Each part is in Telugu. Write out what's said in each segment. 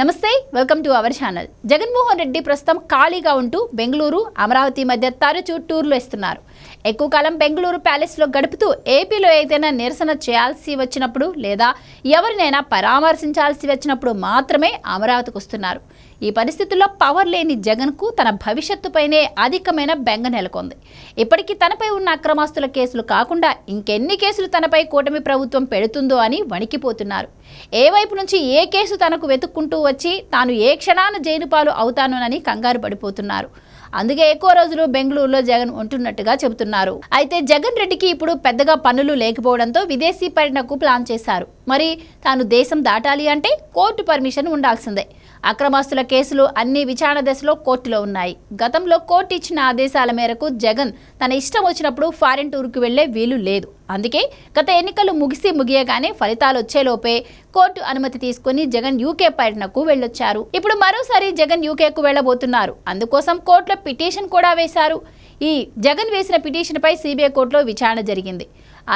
నమస్తే welcome to our channel. Jaganmohan Reddy ప్రస్తుతం ఖాళీగా ఉంటూ బెంగళూరు అమరావతి మధ్య తరచూ టూర్లు ఇస్తున్నారు ఎక్కువ కాలం బెంగళూరు ప్యాలెస్లో గడుపుతూ ఏపీలో ఏదైనా నిరసన చేయాల్సి వచ్చినప్పుడు లేదా ఎవరినైనా పరామర్శించాల్సి వచ్చినప్పుడు మాత్రమే అమరావతికి వస్తున్నారు. ఈ పరిస్థితుల్లో పవర్ లేని జగన్కు తన భవిష్యత్తుపైనే అధికమైన బెంగ నెలకొంది. ఇప్పటికీ తనపై ఉన్న అక్రమాస్తుల కేసులు కాకుండా ఇంకెన్ని కేసులు తనపై కూటమి ప్రభుత్వం పెడుతుందో అని వణికిపోతున్నారు. ఏ వైపు నుంచి ఏ కేసు తనకు వెతుక్కుంటూ వచ్చి తాను ఏ క్షణాన జైలు పాలు అవుతానోనని కంగారు పడిపోతున్నారు. అందుకే ఎక్కువ రోజులు బెంగళూరులో జగన్ ఉంటున్నట్టుగా చెబుతున్నారు అయితే జగన్ రెడ్డికి ఇప్పుడు పెద్దగా పనులు లేకపోవడంతో విదేశీ పర్యటనకు ప్లాన్ చేశారు. మరి తాను దేశం దాటాలి అంటే కోర్టు పర్మిషన్ ఉండాల్సిందే. అక్రమాస్తుల కేసులు అన్ని విచారణ దశలో కోర్టులో ఉన్నాయి. గతంలో కోర్టు ఇచ్చిన ఆదేశాల మేరకు జగన్ తన ఇష్టం వచ్చినప్పుడు ఫారిన్ టూర్కు వెళ్ళే వీలు లేదు. అందుకే గత ఎన్నికలు ముగిసి ముగియగానే ఫలితాలు వచ్చేలోపే కోర్టు అనుమతి తీసుకుని జగన్ యూకే పర్యటనకు వెళ్ళొచ్చారు. ఇప్పుడు మరోసారి జగన్ యూకేకు వెళ్ళబోతున్నారు. అందుకోసం కోర్టులో పిటిషన్ కూడా వేశారు. ఈ జగన్ వేసిన పిటిషన్పై సిబిఐ కోర్టులో విచారణ జరిగింది.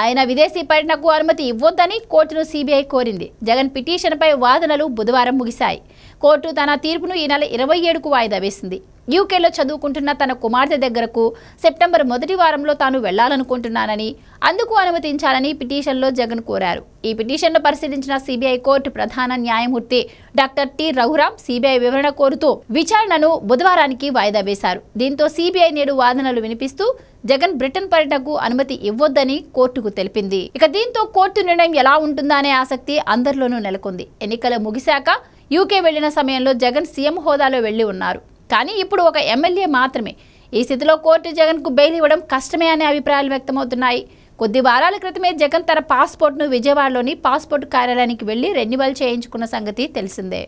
ఆయన విదేశీ పర్యటనకు అనుమతి ఇవ్వొద్దని కోర్టును సిబిఐ కోరింది. జగన్ పిటిషన్పై వాదనలు బుధవారం ముగిశాయి. కోర్టు తన తీర్పును ఈ నెల ఇరవై ఏడుకు వాయిదా వేసింది. యూకేలో చదువుకుంటున్న తన కుమార్తె దగ్గరకు సెప్టెంబర్ మొదటి వారంలో తాను వెళ్ళాలనుకుంటున్నానని అందుకు అనుమతించాలని పిటిషన్లో జగన్ కోరారు. ఈ పిటిషన్ను పరిశీలించిన సిబిఐ కోర్టు ప్రధాన న్యాయమూర్తి డాక్టర్ టి రఘురాం సిబిఐ వివరణ కోరుతూ విచారణను బుధవారానికి వాయిదా వేశారు. దీంతో సిబిఐ నేడు వాదనలు వినిపిస్తూ జగన్ బ్రిటన్ పర్యటనకు అనుమతి ఇవ్వొద్దని కోర్టుకు తెలిపింది. ఇక దీంతో కోర్టు నిర్ణయం ఎలా ఉంటుందా అనే ఆసక్తి అందరిలోనూ నెలకొంది. ఎన్నికలు ముగిశాక యూకే వెళ్ళిన సమయంలో జగన్ సీఎం హోదాలో వెళ్ళి ఉన్నారు. కానీ ఇప్పుడు ఒక ఎమ్మెల్యే మాత్రమే. ఈ స్థితిలో కోర్టు జగన్కు బెయిల్ ఇవ్వడం కష్టమే అనే అభిప్రాయాలు వ్యక్తమవుతున్నాయి. కొద్ది వారాల క్రితమే జగన్ తన పాస్పోర్ట్ను విజయవాడలోని పాస్పోర్ట్ కార్యాలయానికి వెళ్ళి రెన్యువల్ చేయించుకున్న సంగతి తెలిసిందే.